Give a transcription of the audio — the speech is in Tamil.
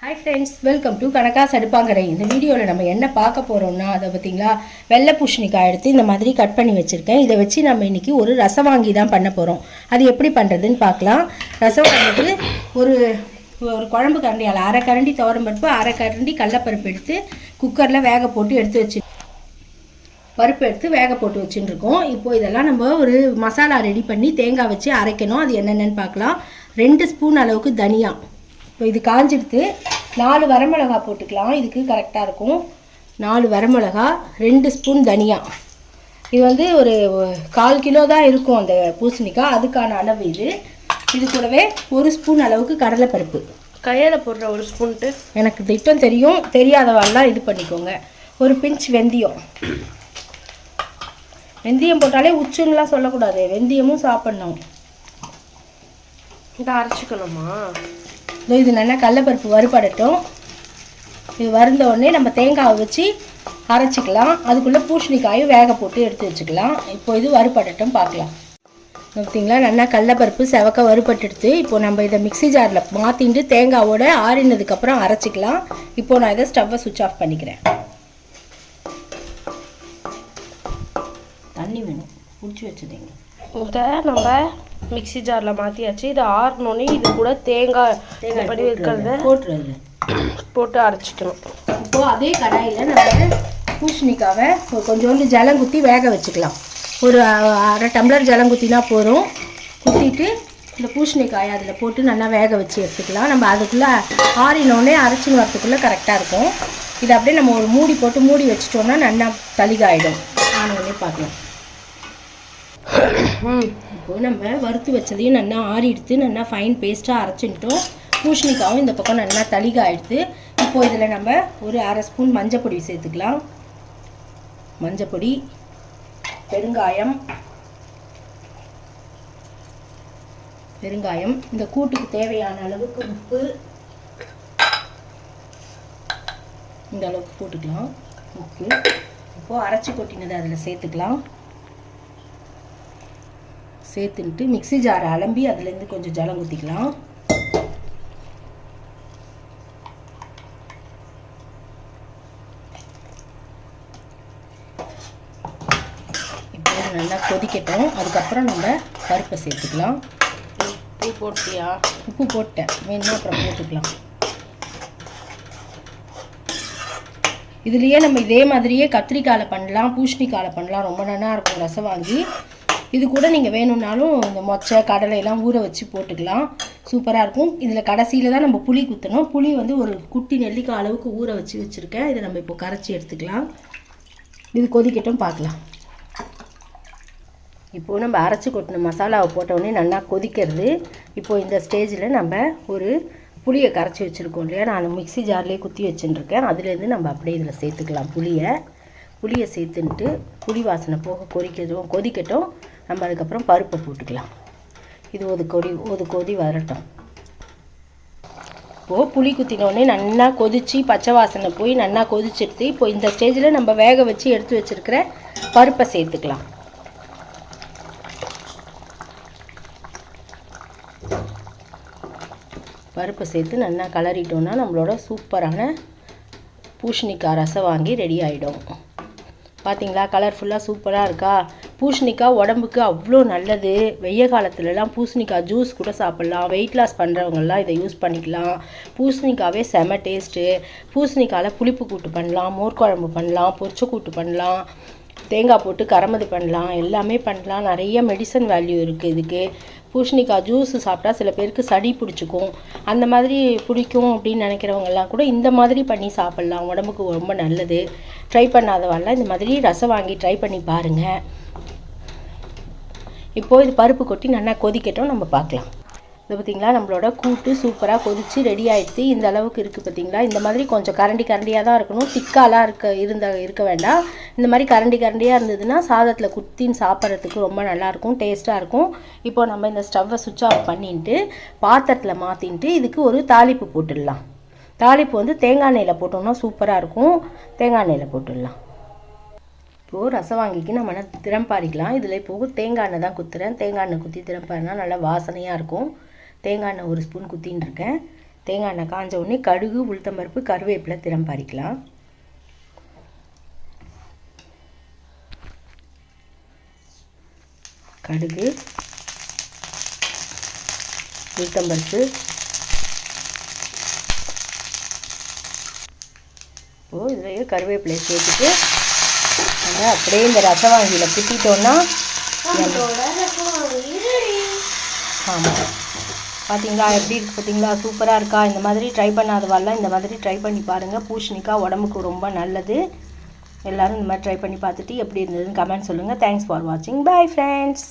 ஹாய் ஃப்ரெண்ட்ஸ் வெல்கம் டு கணக்காக சடுப்பாங்கரை. இந்த வீடியோவில் நம்ம என்ன பார்க்க போகிறோம்னா அதை பார்த்தீங்களா? வெள்ளை பூஷணிக்காய் எடுத்து இந்த மாதிரி கட் பண்ணி வச்சுருக்கேன். இதை வச்சு நம்ம இன்றைக்கி ஒரு ரசம் வாங்கி தான் பண்ண போகிறோம் அது எப்படி பண்ணுறதுன்னு பார்க்கலாம். ரசம் ரசவாங்கிக்கு ஒரு ஒரு குழம்பு கரண்டியால் அரை கரண்டி துவரம்பருப்பு அரை கரண்டி கடலப்பருப்பு எடுத்து குக்கரில் வேக போட்டு எடுத்து வச்சு பருப்பு எடுத்து வேக போட்டு வச்சுட்டு இப்போது இப்போ இதெல்லாம் நம்ம ஒரு மசாலா ரெடி பண்ணி தேங்காய் வச்சு அரைக்கணும். அது என்னென்னு பார்க்கலாம். ரெண்டு ஸ்பூன் அளவுக்கு தனியாக இப்போ இது காஞ்சிடுத்து நாலு வரமிளகா போட்டுக்கலாம். இதுக்கு கரெக்டாக இருக்கும். நாலு வரமிளகா ரெண்டு ஸ்பூன் தனியா. இது வந்து ஒரு கால் கிலோ தான் இருக்கும் அந்த பூசணிக்காய். அதுக்கான அளவு இது. இது கூடவே ஒரு ஸ்பூன் அளவுக்கு கடலைப்பருப்பு. கையில் போடுற ஒரு ஸ்பூன்ட்டு? எனக்கு திட்டம் தெரியும். தெரியாதவாள்லாம் இது பண்ணிக்கோங்க. ஒரு பிஞ்ச் வெந்தயம். வெந்தயம் போட்டாலே உச்சுன்னெலாம் சொல்லக்கூடாது. வெந்தயமும் சாப்பிட்ணும். இதை அரைச்சிக்கணுமா? இதோ இது நல்லா கடலப்பருப்பு வறுபடட்டும். இது வறுந்த உடனே நம்ம தேங்காவை வச்சு அரைச்சிக்கலாம். அதுக்குள்ளே பூசணிக்காயும் வேக போட்டு எடுத்து வச்சுக்கலாம். இப்போ இது வறுபடட்டும் பார்க்கலாம். பார்த்தீங்களா நல்லா கடலப்பருப்பு செவக்க வறுபட்டுடுத்து. இப்போ நம்ம இதை மிக்ஸி ஜாரில் மாற்றிட்டு தேங்காவோட ஆறினதுக்கப்புறம் அரைச்சிக்கலாம். இப்போ நான் இதை ஸ்டவ்வை சுவிட்ச் ஆஃப் பண்ணிக்கிறேன். தண்ணி வேணும். பிடிச்சி வச்சுதீங்க இதை நம்ம மிக்ஸி ஜாரில் மாற்றியாச்சு இதை ஆறினோடனே இது கூட தேங்காய் தேங்காய் பண்ணி இருக்கிறத போட்டுருது போட்டு அரைச்சிக்கணும். இப்போ அதே கடாயில் நம்ம பூசணிக்காவை ஒரு கொஞ்சோண்டு ஜலம் குத்தி வேக வச்சுக்கலாம். ஒரு அரை டம்ளர் ஜலம் குத்தினா போதும். குத்திட்டு இந்த பூசணிக்காயை அதில் போட்டு நல்லா வேக வச்சு எடுத்துக்கலாம். நம்ம அதுக்குள்ளே ஆறினோடனே அரைச்சின்னு வரத்துக்குள்ளே கரெக்டாக இருக்கும். இதை அப்படியே நம்ம ஒரு மூடி போட்டு மூடி வச்சிட்டோம்னா நல்லா தளிகாயிடும் ஆனோடனே பார்க்கலாம். ம். இருக்கும் நம்ம வறுத்து வச்சதையும் நல்லா ஆறிடுத்து நல்லா ஃபைன் பேஸ்ட்டாக அரைச்சிட்டோம் பூஷணிக்காவும் இந்த பக்கம் நல்லா தளிக இப்போது இப்போ இதில் நம்ம ஒரு அரை ஸ்பூன் மஞ்சப்பொடி சேர்த்துக்கலாம். மஞ்சப்பொடி பெருங்காயம் பெருங்காயம் இந்த கூட்டுக்கு தேவையான அளவுக்கு உப்பு இந்த அளவுக்கு போட்டுக்கலாம். உப்பு. இப்போது அரைச்சி கொட்டினதை அதில் சேர்த்துக்கலாம். சேர்த்துன்ட்டு மிக்ஸி ஜாரை அலம்பி அதுலேருந்து கொஞ்சம் ஜலம் ஊற்றிக்கலாம் இப்போ நல்லா கொதிக்கட்டும். அதுக்கப்புறம் நம்ம பருப்பை சேர்த்துக்கலாம். டீ போட்டியா? உப்பு போட்டேன். வேணும்னா அப்புறம் போட்டுக்கலாம். இதுலேயே நம்ம இதே மாதிரியே கத்திரிக்காயில் பண்ணலாம் பூசணிக்காயில் பண்ணலாம். ரொம்ப நல்லா இருக்கும் ரசம் வாங்கி. இது கூட நீங்கள் வேணும்னாலும் இந்த மொச்சை கடலை எல்லாம் ஊற வச்சு போட்டுக்கலாம். சூப்பராக இருக்கும். இதில் கடைசியில் தான் நம்ம புளி குத்தணும். புளி வந்து ஒரு குட்டி நெல்லிக்காய் அளவுக்கு ஊற வச்சு வச்சுருக்கேன். இதை நம்ம இப்போ கரைச்சி எடுத்துக்கலாம். இது கொதிக்கட்டும் பார்க்கலாம். இப்போது நம்ம அரைச்சி கொட்டின மசாலாவை போட்டவுடனே நல்லா கொதிக்கிறது. இப்போது இந்த ஸ்டேஜில் நம்ம ஒரு புளியை கரைச்சி வச்சுருக்கோம் இல்லையா? நான் மிக்ஸி ஜார்லேயே குத்தி வச்சுட்டுருக்கேன் அதுலேருந்து நம்ம அப்படியே இதில் சேர்த்துக்கலாம் புளியை. புளியை சேர்த்துன்ட்டு புளி வாசனை போக கொதிக்கட்டும் கொதிக்கட்டும். நம்ம அதுக்கப்புறம் பருப்பை போட்டுக்கலாம். இது ஒரு கொடி ஒரு கொதி வரட்டும். இப்போது புளி குத்தினோடனே நல்லா கொதித்து பச்சை வாசனை போய் நல்லா கொதிச்சிடுது இப்போ இந்த ஸ்டேஜில் நம்ம வேக வச்சு எடுத்து வச்சிருக்கிற பருப்பை சேர்த்துக்கலாம். பருப்பை சேர்த்து நல்லா கலரிட்டோம்னா நம்மளோட சூப்பரான பூஷணிக்காய் ரசம் வாங்கி ரெடி ஆகிடும் பார்த்தீங்களா கலர்ஃபுல்லாக சூப்பராக இருக்கா? பூசணிக்காய் உடம்புக்கு அவ்வளோ நல்லது. வெய்ய காலத்துலலாம் பூசணிக்காய் ஜூஸ் கூட சாப்பிட்லாம். வெயிட் லாஸ் பண்ணுறவங்கலாம் இதை யூஸ் பண்ணிக்கலாம். பூசணிக்காவே செம டேஸ்ட்டு பூசணிக்காயில் புளிப்பு கூட்டு பண்ணலாம் மோர் குழம்பு பண்ணலாம் பொரிச்ச கூட்டு பண்ணலாம் தேங்காய் போட்டு கரமது பண்ணலாம் எல்லாமே பண்ணலாம். நிறைய மெடிசன் வேல்யூ இருக்குது இதுக்கு. பூசணிக்காய் ஜூஸ் சாப்பிட்டா சில பேருக்கு சளி பிடிச்சிக்கும். அந்த மாதிரி பிடிக்கும் அப்படின்னு நினைக்கிறவங்கெல்லாம் கூட இந்த மாதிரி பண்ணி சாப்பிட்லாம். உடம்புக்கு ரொம்ப நல்லது. ட்ரை பண்ணாதவெல்லாம் இந்த மாதிரி ரசம் வாங்கி ட்ரை பண்ணி பாருங்கள் இப்போது இது பருப்பு கொட்டி நல்லா கொதிக்கட்டும் நம்ம பார்க்கலாம். இது பார்த்திங்களா? நம்மளோட கூட்டு சூப்பராக கொதிச்சு ரெடி ஆகிடுச்சு இந்த அளவுக்கு இருக்குது பார்த்தீங்களா? இந்த மாதிரி கொஞ்சம் கரண்டி கரண்டியாக தான் இருக்கணும். திக்காலாம் இருக்க இருந்த இருக்க வேண்டாம். இந்த மாதிரி கரண்டி கரண்டியாக இருந்ததுன்னா சாதத்தில் குத்தின்னு சாப்பிட்றதுக்கு ரொம்ப நல்லாயிருக்கும் டேஸ்ட்டாக இருக்கும். இப்போ நம்ம இந்த ஸ்டவ்வை சுவிட்ச் ஆஃப் பண்ணிட்டு பாத்திரத்தில் மாற்றின்ட்டு இதுக்கு ஒரு தாளிப்பு போட்டுடலாம். தாளிப்பு வந்து தேங்காய் எண்ணெயில் போட்டோம்னா சூப்பராக இருக்கும். தேங்காய் எண்ணெயில் போட்டுடலாம். இப்போது ரசவாங்கிக்கு நம்ம என்ன திறம்பாரிக்கலாம். இதில் இப்போது தேங்காய் எண்ணெய் தான் குத்துறேன். தேங்காய் எண்ணெய் குத்தி திறம்பாருனா நல்லா வாசனையாக இருக்கும். தேங்காய் எண்ணெய் ஒரு ஸ்பூன் குத்தின்னு இருக்கேன். தேங்காய் எண்ணெய் காஞ்ச உடனே கடுகு உளுத்தம்பருப்பு கருவேப்பிலை திறம்பாரிக்கலாம். கடுகு உளுத்தம்பருப்பு. இப்போது இதுலேயே கருவேப்பிலையை சேர்த்துட்டு நம்ம அப்படியே இந்த ரசவாங்கியில் குத்திட்டோன்னா ஆமாம் பார்த்தீங்களா எப்படி இருக்குது பார்த்தீங்களா சூப்பராக இருக்கா? இந்த மாதிரி ட்ரை பண்ணாதவாள்லாம் இந்த மாதிரி ட்ரை பண்ணி பாருங்கள் பூசணிக்காய் உடம்புக்கு ரொம்ப நல்லது. எல்லாரும் இந்த மாதிரி ட்ரை பண்ணி பார்த்துட்டு எப்படி இருந்ததுன்னு கமெண்ட் சொல்லுங்கள் தேங்க்ஸ் ஃபார் வாட்சிங் பை ஃப்ரெண்ட்ஸ்